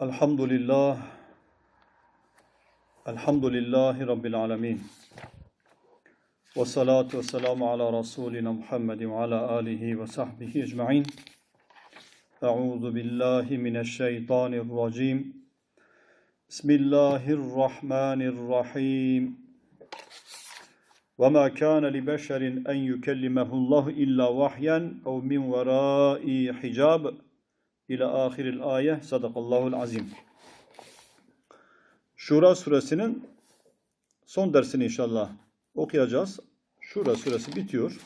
الحمد لله الحمد لله رب العالمين. والصلاة والسلام على رسولنا محمد وعلى آله وصحبه أجمعين. أعوذ بالله من الشيطان الرجيم. بسم الله الرحمن الرحيم. وما كان لبشر أن يكلمه الله إلا وحيا أو من وراء حجاب. إلى آخر الآية صدق الله العظيم Şura suresinin son dersini inşallah okuyacağız. Şura suresi bitiyor.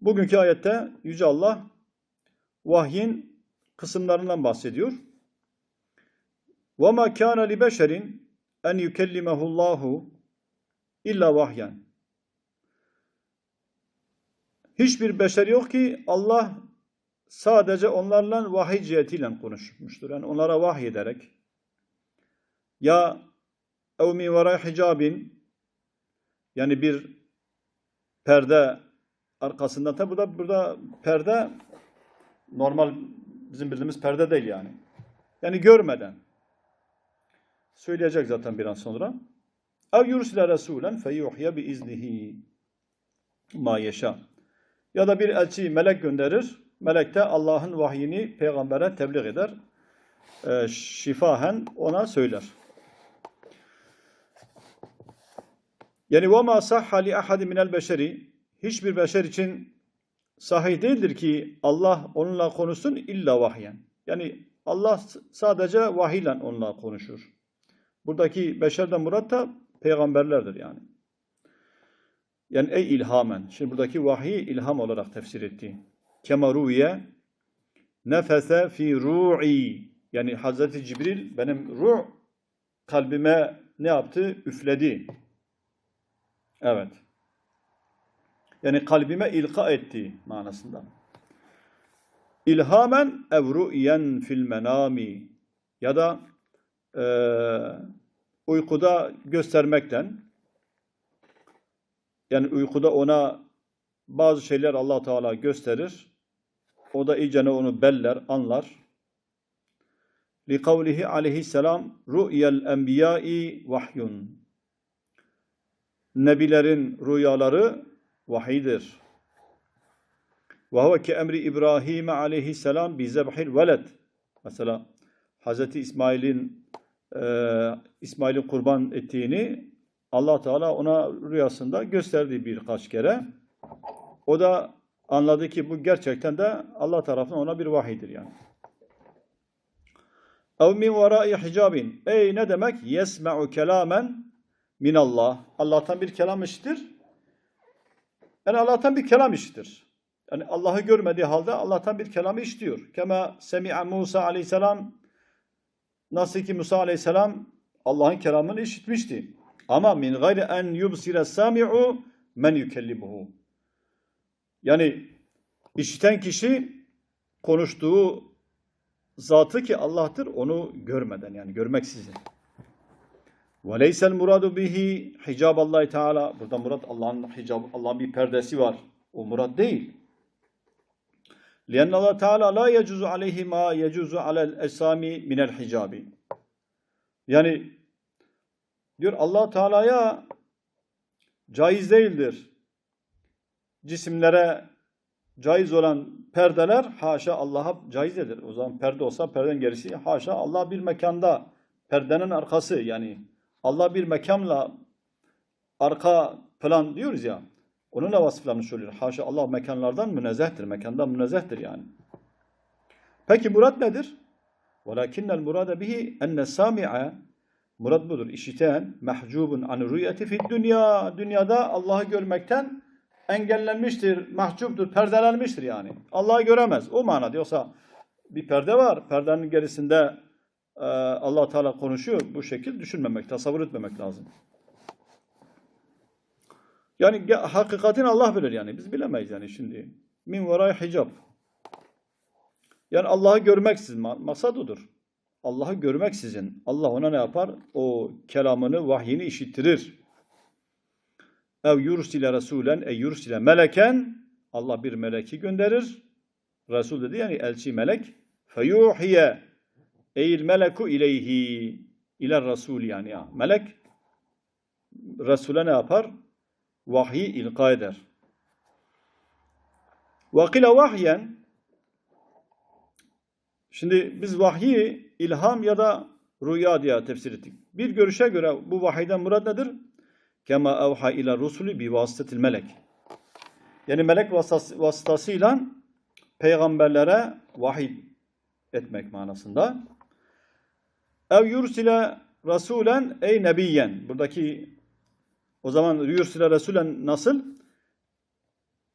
Bugünkü ayette Yüce Allah vahyin kısımlarından bahsediyor. وَمَا كَانَ لِبَشَرٍ اَنْ يُكَلِّمَهُ اللّٰهُ İlla vahyen. Hiçbir beşer yok ki Allah sadece onlarla vahiy cihetiyle konuşmuştur. Yani onlara vahiy ederek ya ev min veray hicabin yani bir perde arkasında tabi burada, burada perde normal bizim bildiğimiz perde değil yani. Yani görmeden. Söyleyecek zaten biraz sonra. Ev yursile resulen feyuhya bi iznihi ma yeşa. Ya da bir elçi melek gönderir. Melek de Allah'ın vahyini peygambere tebliğ eder. E, şifahen ona söyler. Yani ve ma sahha li ahadin minel beşeri hiçbir beşer için sahih değildir ki Allah onunla konuşsun illa vahyen. Yani Allah sadece vahiyle onunla konuşur. Buradaki beşerden murat da peygamberlerdir yani. Yani ey ilhamen. Şimdi buradaki vahiy ilham olarak tefsir etti. Kemaruye nefese fi ru'i yani Hazreti Cibril benim ruh kalbime ne yaptı? Üfledi. Evet. Yani kalbime ilka etti manasında. İlhamen evru'yen fil menami ya da eee uykuda göstermekten yani uykuda ona bazı şeyler Allah Teala gösterir. O da iyicene onu beller, anlar. Li kavlihi aleyhisselam ru'yel enbiyai vahyun. Nebilerin rüyaları vahiydir. Ve huve ki emri İbrahim aleyhisselam bi zebhil veled. Mesela Hz. İsmail'in e, İsmail'i kurban ettiğini Allah Teala ona rüyasında gösterdi birkaç kere. O da anladı ki bu gerçekten de Allah tarafından ona bir vahidir yani. Ev min verai hicabin. Ey ne demek? Yesme'u kelamen min Allah. Allah'tan bir kelam işitir. Yani Allah'tan bir kelam işitir. Yani Allah'ı görmediği halde Allah'tan bir kelamı işitiyor. Kema semi'a Musa aleyhisselam Nasıl ki Musa aleyhisselam Allah'ın kelamını işitmişti. Ama min gayri en yubsire sami'u men yukellimuhu. Yani işiten kişi konuştuğu zatı ki Allah'tır onu görmeden yani görmeksizin. Ve leysel muradu bihi hicab Allah Teala. Burada murat Allah'ın hicab Allah'ın bir perdesi var. O murat değil. لأن الله تعالى لا يجوز عليه ما يجوز على الأجسام من الحجاب. Yani diyor Allah Teala'ya caiz değildir. Cisimlere caiz olan perdeler haşa Allah'a caizdir. O zaman perde olsa perdenin gerisi haşa Allah bir mekanda perdenin arkası yani Allah bir mekanla arka plan diyoruz ya Onunla vasıflarını söylüyor. Haşa Allah mekanlardan münezzehtir. Mekandan münezzehtir yani. Peki murat nedir? وَلَكِنَّ الْمُرَادَ بِهِ اَنَّ السَّامِعَ Murad budur. İşiten mahcubun an rüyeti fid dünya. Dünyada Allah'ı görmekten engellenmiştir, mahcuptur, perdelenmiştir yani. Allah'ı göremez. O manada. Yoksa bir perde var. Perdenin gerisinde e, allah Teala konuşuyor. Bu şekil düşünmemek, tasavvur etmemek lazım. Yani hakikatini Allah bilir yani. Biz bilemeyiz yani şimdi. Min veray hicab. Yani Allah'ı görmeksizin maksat odur. Allah'ı görmeksizin Allah ona ne yapar? O kelamını, vahyini işittirir. Ev yursile resulen e yursile meleken Allah bir meleki gönderir. Resul dedi yani elçi melek. Feyuhiye Eyl meleku ileyhi ile Resul yani ya. Melek Resul'e ne yapar? Vahyi ilka eder. Vakile vahyen Şimdi biz vahyi ilham ya da rüya diye tefsir ettik. Bir görüşe göre bu vahiyden murad nedir? Kema evha ila rusulü bi vasıtatil melek. Yani melek vasıtası, vasıtasıyla peygamberlere vahiy etmek manasında. Ev yursile rasulen ey nebiyen. Buradaki o zaman yursile rasulen nasıl?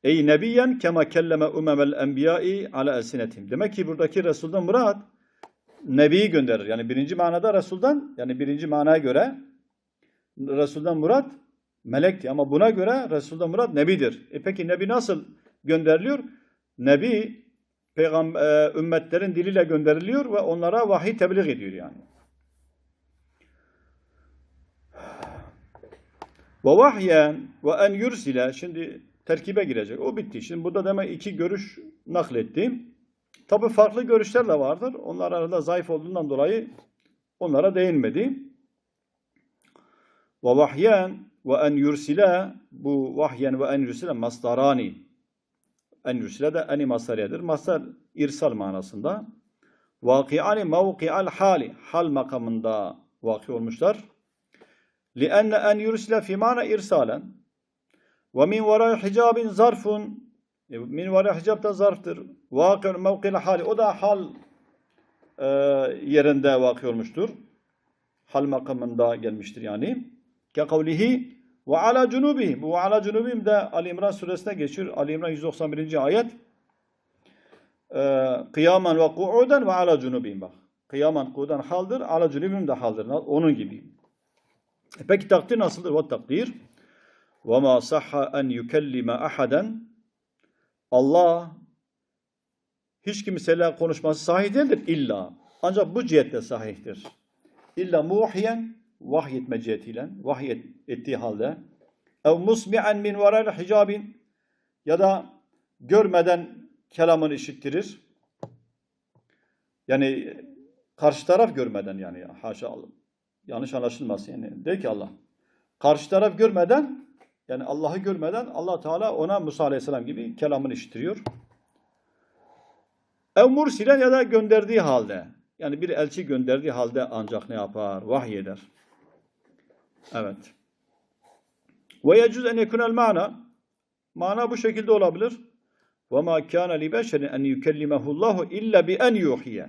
Ey nebiyen kema kelleme umemel enbiyai ala elsinetim. Demek ki buradaki Resul'den murat Nebiyi gönderir. Yani birinci manada Resul'den yani birinci manaya göre Resul'den murat melekti. Ama buna göre Resul'den murat Nebidir. E peki Nebi nasıl gönderiliyor? Nebi peygamber, ümmetlerin diliyle gönderiliyor ve onlara vahiy tebliğ ediyor yani. Ve vahyen ve en yursile şimdi terkibe girecek. O bitti. Şimdi burada demek iki görüş naklettim. Tabi farklı görüşler de vardır. Onlar arasında zayıf olduğundan dolayı onlara değinmedi. Ve vahyen ve en yursile bu vahyen ve en yursile mastarani. En yursile de eni masariyedir. Mastar irsal manasında. Vaki'ani mevki'al hali. Hal makamında vaki olmuşlar. لِأَنَّ أَنْ يُرْسِلَ فِي مَانَ اِرْسَالًا وَمِنْ وَرَيْ حِجَابٍ ظَرْفٌ Min vara hicab da zarftır. Vakın mevkil hali. O da hal e, yerinde vakı olmuştur. Hal makamında gelmiştir yani. Ke ve ala cunubi. Bu ala cunubim de Ali İmran suresine geçiyor. Ali İmran 191. ayet. E, kıyamen ve ku'uden ve ala cunubim bak. Kıyamen ku'uden haldır. Ala cunubim de haldır. Onun gibi. E peki takdir nasıldır? Ve takdir. Ve ma sahha en yukellime ahaden Allah hiç kimseyle konuşması sahih değildir illa. Ancak bu cihette sahihtir. İlla muhiyen vahyetme cihetiyle, vahyet ettiği halde ev musmi'en min varar hicabin ya da görmeden kelamını işittirir. Yani karşı taraf görmeden yani haşa Allah. Yanlış anlaşılmasın yani. De ki Allah. Karşı taraf görmeden yani Allah'ı görmeden allah Teala ona Musa Aleyhisselam gibi kelamını işitiriyor. Ev mursilen ya da gönderdiği halde. Yani bir elçi gönderdiği halde ancak ne yapar? Vahiy eder. Evet. Ve yecüz en yekunel mana. Mana bu şekilde olabilir. Ve ma kana li beşerin en yukellimehullahu illa bi en yuhiye.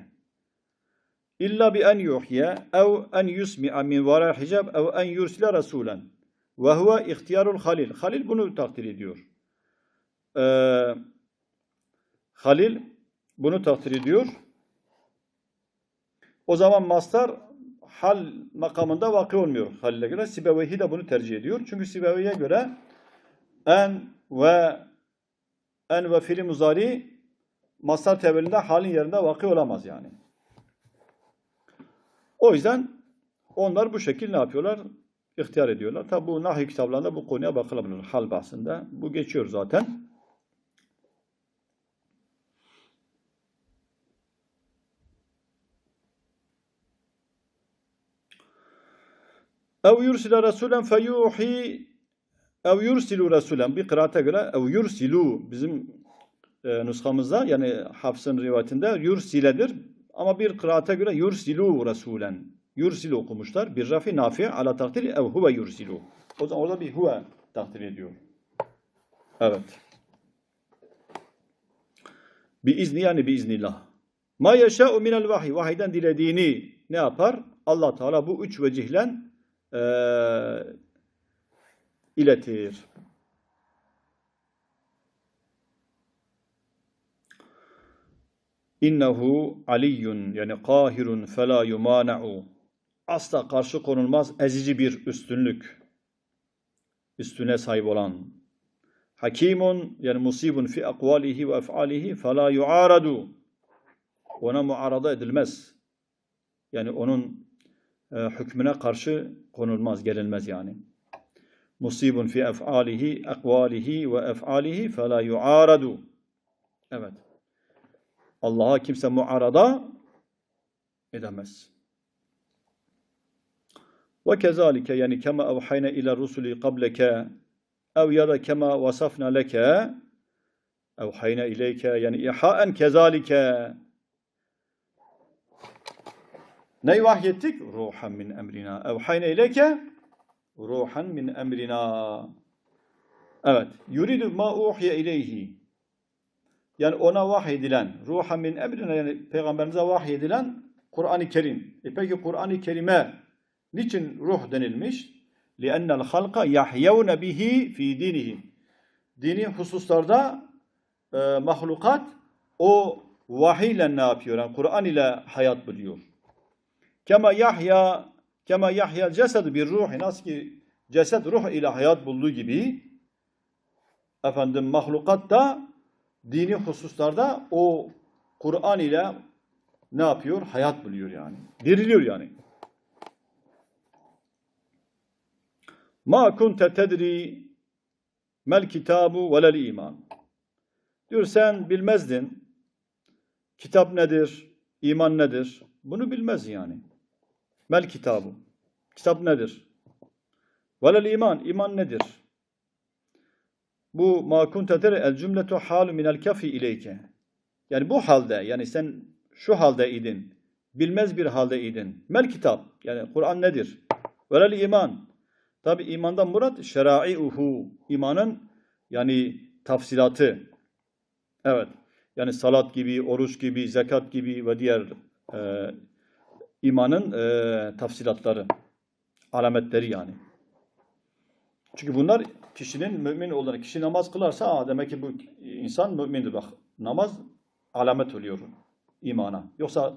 İlla bi en yuhiye ev en yusmi'a min vara hicab ev en yursile rasulen. Ve huve ihtiyarul halil. Halil bunu takdir ediyor. Ee, halil bunu takdir ediyor. O zaman mastar hal makamında vakı olmuyor Halil'e göre. Sibevehi de bunu tercih ediyor. Çünkü Sibevehi'ye göre en ve en ve fiili muzari mastar tevelinde halin yerinde vakı olamaz yani. O yüzden onlar bu şekilde ne yapıyorlar? ihtiyar ediyorlar. Tabi bu nahi kitaplarında bu konuya bakılabilir. Hal bahsinde. Bu geçiyor zaten. Ev yursile rasulen feyuhi ev yursilu rasulen bir kıraate göre ev yursilu bizim e, nuskamızda yani Hafs'ın rivayetinde yursiledir ama bir kıraate göre yursilu rasulen Yursil okumuşlar. Bir rafi nafi ala takdir ev huve yursilu. O zaman orada bir huve takdir ediyor. Evet. Bi izni yani bi iznillah. Ma yeşâ'u minel vahiy. Vahiyden dilediğini ne yapar? Allah Teala bu üç vecihle e, iletir. İnnehu aliyyun yani kahirun fela yumana'u asla karşı konulmaz ezici bir üstünlük. Üstüne sahip olan. Hakimun yani musibun fi akvalihi ve ef'alihi fela yuaradu. Ona muarada edilmez. Yani onun e, hükmüne karşı konulmaz, gelinmez yani. Musibun fi ef'alihi, akvalihi ve ef'alihi fela yuaradu. Evet. Allah'a kimse muarada edemez. Ve kezalike yani kema evhayne ila rusuli qableke ev ya da kema vasafna leke evhayne ileyke yani ihaen kezalike Neyi vahyettik? Ruhan min emrina. Evhayne ileyke ruhan min emrina. Evet. Yuridu ma uhiye ileyhi. Yani ona vahyedilen, ruhan min emrina yani peygamberimize vahyedilen Kur'an-ı Kerim. E peki Kur'an-ı Kerim'e niçin ruh denilmiş? لِأَنَّ الْخَلْقَ يَحْيَوْنَ بِهِ ف۪ي دِينِهِ Dini hususlarda e, mahlukat o vahiyle ne yapıyor? Yani Kur'an ile hayat buluyor. Kema Yahya kema Yahya cesedu bir ruhi nasıl ki ceset ruh ile hayat bulduğu gibi efendim mahlukat da dini hususlarda o Kur'an ile ne yapıyor? Hayat buluyor yani. Diriliyor yani. Ma kunte tedri mel kitabu velel iman. Diyor sen bilmezdin. Kitap nedir? İman nedir? Bunu bilmez yani. Mel kitabu. Kitap nedir? Velel iman. İman nedir? Bu ma kunte tedri el cümletu halu minel kafi ileyke. Yani bu halde yani sen şu halde idin. Bilmez bir halde idin. Mel kitap. Yani Kur'an nedir? Velel iman. Tabi imandan murat şerai'uhu. İmanın yani tafsilatı. Evet. Yani salat gibi, oruç gibi, zekat gibi ve diğer e, imanın e, tafsilatları. Alametleri yani. Çünkü bunlar kişinin mümin olduğunu, kişi namaz kılarsa Aa, demek ki bu insan mümindir. Bak namaz alamet oluyor imana. Yoksa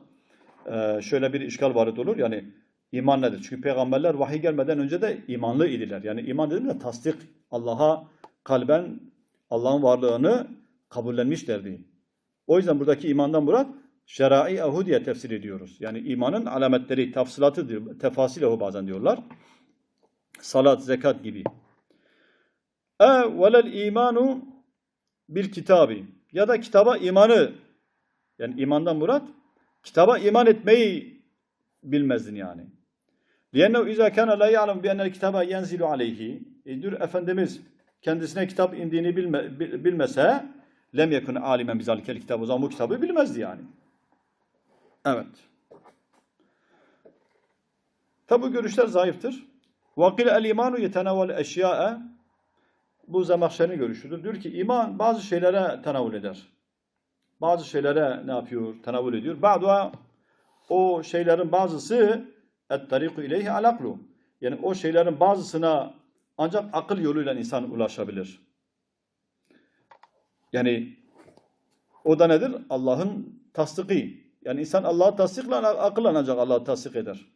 e, şöyle bir işgal varit olur yani iman nedir? Çünkü peygamberler vahiy gelmeden önce de imanlı idiler. Yani iman dedim de tasdik Allah'a kalben Allah'ın varlığını kabullenmişlerdi. O yüzden buradaki imandan murat şerai ehu diye tefsir ediyoruz. Yani imanın alametleri, tafsilatı, tefasilehu bazen diyorlar. Salat, zekat gibi. E velel imanu bil kitabi. Ya da kitaba imanı yani imandan murat kitaba iman etmeyi bilmezdin yani. لِيَنَّهُ اِذَا كَانَ لَا يَعْلَمُ بِأَنَّ الْكِتَابَ يَنْزِلُ عَلَيْهِ e, diyor Efendimiz kendisine kitap indiğini bilme, bil- bilmese lem yekun alimen bizalikel kitap o zaman bu kitabı bilmezdi yani. Evet. Tabi bu görüşler zayıftır. Vakil el imanu yetenavvel eşyae bu Zemahşer'in görüşüdür. Diyor ki iman bazı şeylere tenavül eder. Bazı şeylere ne yapıyor? Tenavül ediyor. Ba'duha o şeylerin bazısı et-tariku ileyhi al-aklu. Yani o şeylerin bazısına ancak akıl yoluyla insan ulaşabilir. Yani o da nedir? Allah'ın tasdiki. Yani insan Allah'ı tasdikle akılla ancak Allah'ı tasdik eder.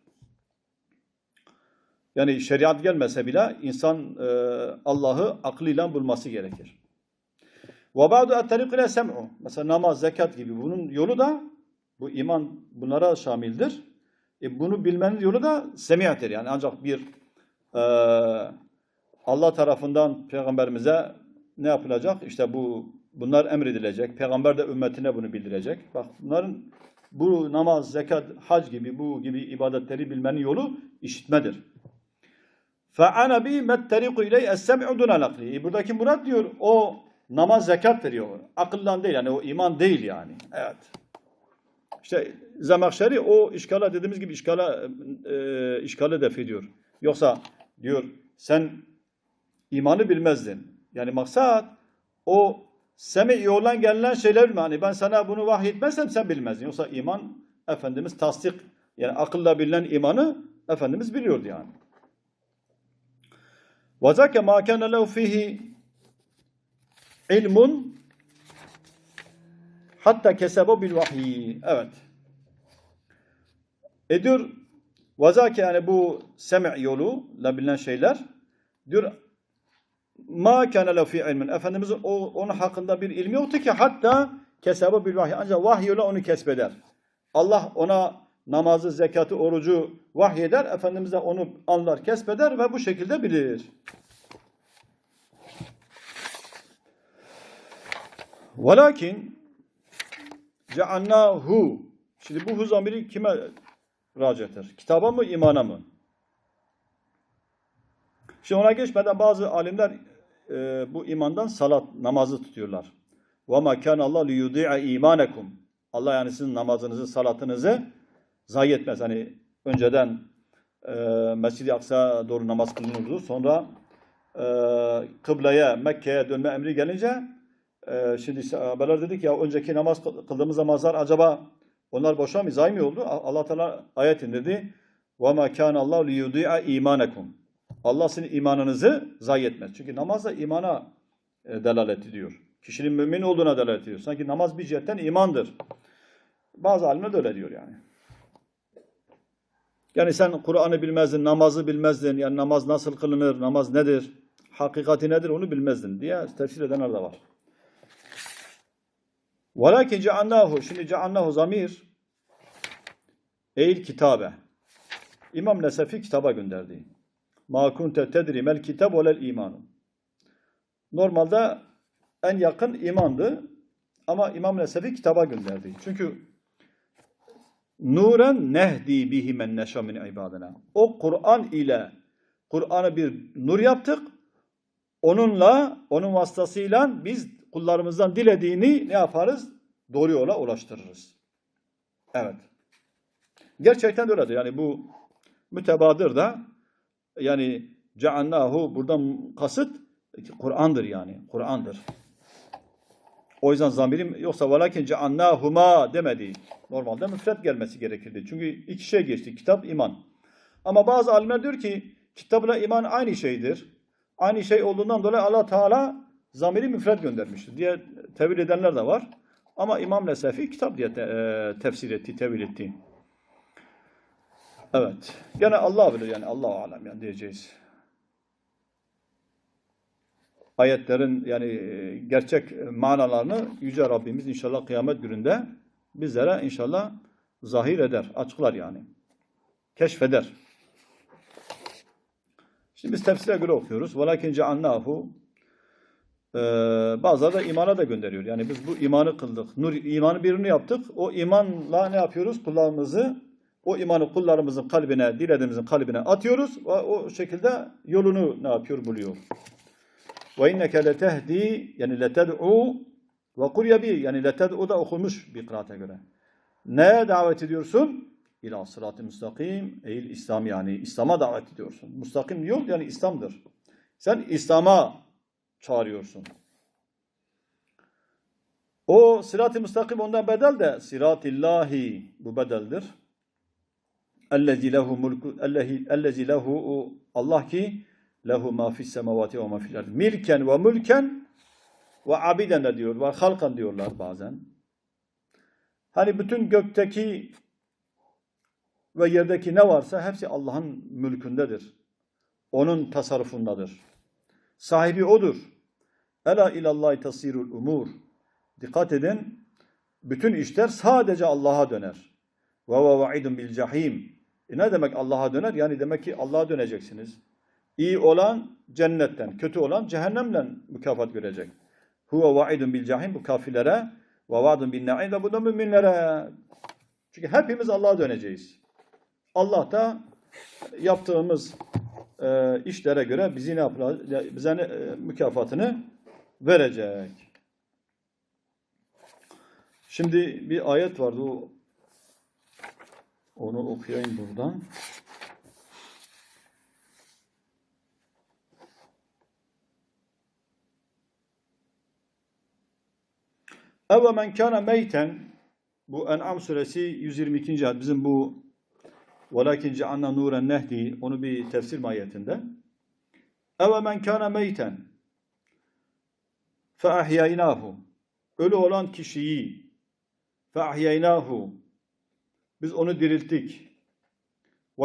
Yani şeriat gelmese bile insan e, Allah'ı aklıyla bulması gerekir. Ve ba'du et-tariq ile. Mesela namaz, zekat gibi bunun yolu da bu iman bunlara şamildir. E bunu bilmenin yolu da semi'tir. Yani ancak bir e, Allah tarafından peygamberimize ne yapılacak? İşte bu bunlar emredilecek. Peygamber de ümmetine bunu bildirecek. Bak bunların bu namaz, zekat, hac gibi bu gibi ibadetleri bilmenin yolu işitmedir. Fe ana bi mettariqu iley es-sem'u. Buradaki murat diyor o namaz zekat veriyor. Akıldan değil yani o iman değil yani. Evet. İşte Zemahşeri o işgala dediğimiz gibi işgala e, işgale def ediyor. Yoksa diyor sen imanı bilmezdin. Yani maksat o semi yoldan gelen şeyler mi? Hani ben sana bunu vahyetmezsem sen bilmezdin. Yoksa iman Efendimiz tasdik yani akılla bilinen imanı Efendimiz biliyordu yani. وَذَاكَ مَا كَانَ لَوْ فِيهِ ilmun hatta kesebo bil vahiy. Evet. E diyor vazake yani bu semi yolu la bilinen şeyler diyor ma kana la fi ilmin. Efendimizin o, onun hakkında bir ilmi yoktu ki hatta kesebo bil vahiy. Ancak vahiy yolu onu kesbeder. Allah ona namazı, zekatı, orucu vahyeder. Efendimiz de onu anlar, kesbeder ve bu şekilde bilir. Velakin ceannahu Şimdi bu hu zamiri kime racihtır. Kitaba mı, imana mı? Şimdi ona geçmeden bazı alimler e, bu imandan salat, namazı tutuyorlar. وَمَا كَانَ اللّٰهُ لِيُضِيعَ اِيمَانَكُمْ Allah yani sizin namazınızı, salatınızı zayi etmez. Hani önceden e, Mescid-i Aksa doğru namaz kılınırdı. Sonra e, kıbleye, Mekke'ye dönme emri gelince e, şimdi sahabeler dedik ya önceki namaz kıldığımız namazlar acaba onlar boşa mı, zayi mi oldu? Allah Teala ayet indirdi. وَمَا كَانَ اللّٰهُ لِيُضِيعَ اِيمَانَكُمْ Allah sizin imanınızı zayi etmez. Çünkü namaz da imana e, delalet ediyor. Kişinin mümin olduğuna delalet ediyor. Sanki namaz bir cihetten imandır. Bazı alimler de öyle diyor yani. Yani sen Kur'an'ı bilmezdin, namazı bilmezdin. Yani namaz nasıl kılınır, namaz nedir, hakikati nedir onu bilmezdin diye tefsir edenler de var. Velakin ceannahu, şimdi ceannahu zamir eğil kitabe. İmam Nesefi kitaba gönderdi. Ma kunte tedri mel kitab velel imanu. Normalde en yakın imandı ama İmam Nesefi kitaba gönderdi. Çünkü nuren nehdi bihi men neşa min ibadina. O Kur'an ile Kur'an'ı bir nur yaptık. Onunla, onun vasıtasıyla biz kullarımızdan dilediğini ne yaparız? Doğru yola ulaştırırız. Evet. Gerçekten öyledir. Yani bu mütebadır da yani ceannahu buradan kasıt Kur'an'dır yani. Kur'an'dır. O yüzden zamirim yoksa velakin ceannahuma demedi. Normalde müfret gelmesi gerekirdi. Çünkü iki şey geçti. Kitap, iman. Ama bazı alimler diyor ki kitapla iman aynı şeydir. Aynı şey olduğundan dolayı Allah Teala zamiri müfret göndermiştir diye tevil edenler de var. Ama İmam Nesefi kitap diye te, e, tefsir etti, tevil etti. Evet. Gene Allah bilir yani Allah alem yani diyeceğiz. Ayetlerin yani e, gerçek manalarını yüce Rabbimiz inşallah kıyamet gününde bizlere inşallah zahir eder, açıklar yani. Keşfeder. Şimdi biz tefsire göre okuyoruz. وَلَكِنْ جَعَلْنَاهُ ee, bazıları da imana da gönderiyor. Yani biz bu imanı kıldık. Nur imanı birini yaptık. O imanla ne yapıyoruz? Kullarımızı o imanı kullarımızın kalbine, dilediğimizin kalbine atıyoruz ve o şekilde yolunu ne yapıyor? Buluyor. Ve inneke letehdi yani leted'u ve kurya bi yani leted'u da okunmuş bir kıraate göre. Neye davet ediyorsun? İlâ sırat-ı müstakim. Eğil İslam yani İslam'a davet ediyorsun. Müstakim yol yani İslam'dır. Sen İslam'a çağırıyorsun. O sırat-ı müstakim ondan bedel de siratillahi bu bedeldir. Ellezî lehu mulku ellezî lehu Allah ki lehu ma fis semavati ve ma fil ardı. Milken ve mülken ve abiden de diyor ve halkan diyorlar bazen. Hani bütün gökteki ve yerdeki ne varsa hepsi Allah'ın mülkündedir. Onun tasarrufundadır. Sahibi odur. Ela ilallahi tasirul umur. Dikkat edin. Bütün işler sadece Allah'a döner. Ve ve vaidun bil cahim. E ne demek Allah'a döner? Yani demek ki Allah'a döneceksiniz. İyi olan cennetten, kötü olan cehennemle mükafat görecek. Huve vaidun bil cahim bu kafirlere ve vaadun bin na'im ve bu da müminlere. Çünkü hepimiz Allah'a döneceğiz. Allah da yaptığımız e, işlere göre bizi ne yapacak? Bize ne, e, mükafatını verecek. Şimdi bir ayet vardı. O, onu okuyayım buradan. Eve men kana meyten bu En'am suresi 122. ayet bizim bu velakin ceanna nuren nehdi onu bir tefsir mahiyetinde. Eve men kana meyten fe ahyaynahu ölü olan kişiyi fe ahyaynahu biz onu dirilttik.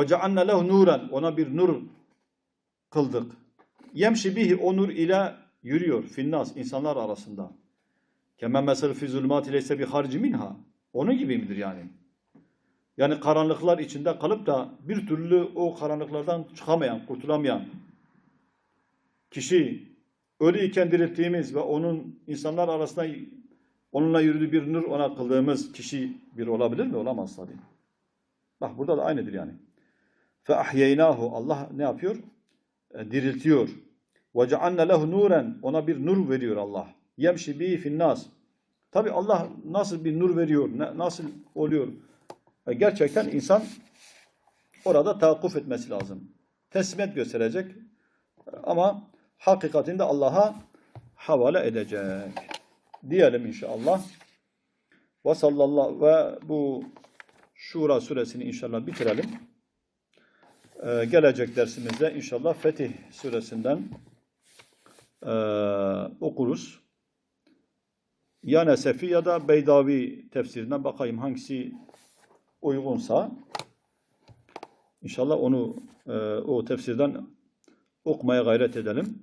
Ceanna lehu nuren ona bir nur kıldık. Yemşi bihi o nur ile yürüyor finnas insanlar arasında. Kemen mesel fi zulmati leyse bi harci minha. Onun gibi midir yani? Yani karanlıklar içinde kalıp da bir türlü o karanlıklardan çıkamayan, kurtulamayan kişi ölüyken dirilttiğimiz ve onun insanlar arasında onunla yürüdüğü bir nur ona kıldığımız kişi bir olabilir mi? Olamaz tabii. Bak burada da aynıdır yani. Fe ahyeynahu Allah ne yapıyor? E, diriltiyor. Ve cealne lehu nuren ona bir nur veriyor Allah. Yemşi bi finnas. Tabi Allah nasıl bir nur veriyor? nasıl oluyor? E, gerçekten insan orada tahakkuf etmesi lazım. Teslimiyet gösterecek. Ama hakikatinde Allah'a havale edecek. Diyelim inşallah. Ve sallallahu ve bu Şura suresini inşallah bitirelim. Ee, gelecek dersimizde inşallah Fetih suresinden ee, okuruz. Ya Nesefi ya da Beydavi tefsirinden bakayım hangisi uygunsa inşallah onu ee, o tefsirden okumaya gayret edelim.